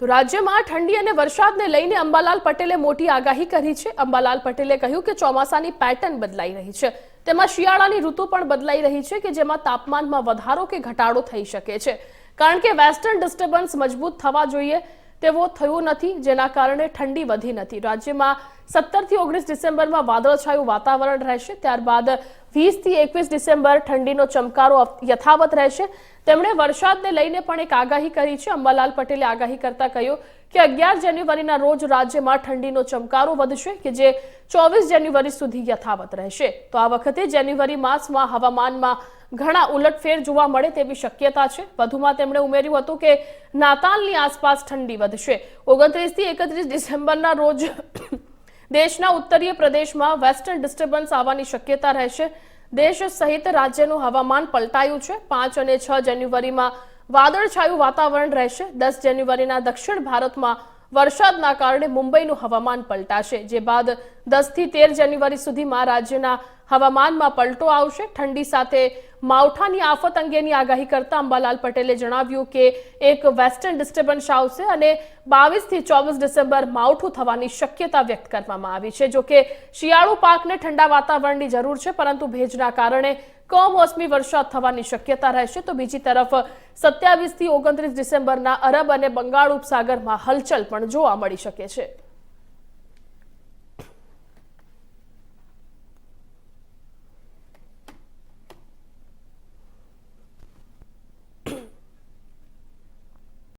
તો રાજ્યમાં ઠંડી અને વરસાદને લઈને અંબાલાલ પટેલે મોટી આગાહી કરી છે. અંબાલાલ પટેલે કહ્યું કે ચોમાસાની પેટર્ન બદલાઈ રહી છે. તેમાં શિયાળાની ઋતુ પણ બદલાઈ રહી છે કે જેમાં તાપમાનમાં વધારો કે ઘટાડો થઈ શકે છે. કારણ કે વેસ્ટર્ન ડિસ્ટર્બન્સ મજબૂત થવા જોઈએ. તેવો થયો નથી, જેના કારણે ઠંડી વધી નથી. રાજ્યમાં સત્તરથી ઓગણીસ ડિસેમ્બરમાં વાદળછાયું વાતાવરણ રહેશે, ત્યારબાદ વીસથી એકવીસ ડિસેમ્બર ઠંડીનો ચમકારો યથાવત રહેશે. તેમણે વરસાદને લઈને પણ એક આગાહી કરી છે. અંબાલાલ પટેલે આગાહી કરતા કહ્યું કે અગિયાર જાન્યુઆરીના રોજ રાજ્યમાં ઠંડીનો ચમકારો વધશે, કે જે ચોવીસ જાન્યુઆરી સુધી યથાવત રહેશે. તો આ વખતે જાન્યુઆરી માસમાં હવામાનમાં ઘણા ઉલટફેર જોવા મળે તેવી શક્યતા છે. વધુમાં તેમણે ઉમેર્યું હતું કે નાતાલની આસપાસ ઠંડી વધશે. ઓગણત્રીસથી એકત્રીસ ડિસેમ્બરના રોજ દેશના ઉત્તરીય પ્રદેશમાં વેસ્ટર્ન ડિસ્ટર્બન્સ આવવાની શક્યતા રહેશે. દેશ સહિત રાજ્યનું હવામાન પલટાયું છે. પાંચ અને છ જાન્યુઆરીમાં વાદળછાયું વાતાવરણ રહેશે. દસ જાન્યુઆરીના દક્ષિણ ભારતમાં વરસાદના કારણે મુંબઈનું હવામાન પલટાશે, જે બાદ દસથી તેર જાન્યુઆરી સુધીમાં રાજ્યના હવામાનમાં પલટો આવશે. ઠંડી સાથે માવઠાની આફત અંગેની આગાહી કરતા અંબાલાલ પટેલે જણાવ્યું કે એક વેસ્ટર્ન ડિસ્ટર્બન્સ આવશે અને બાવીસથી ચોવીસ ડિસેમ્બર માવઠું થવાની શક્યતા વ્યક્ત કરવામાં આવી છે. જોકે શિયાળુ પાકને ઠંડા વાતાવરણની જરૂર છે, પરંતુ ભેજના કારણે કમોસમી વરસાદ થવાની શક્યતા રહેશે. તો બીજી તરફ સત્યાવીસથી ઓગણત્રીસ ડિસેમ્બરના અરબ અને બંગાળ ઉપસાગરમાં હલચલ પણ જોવા મળી શકે છે.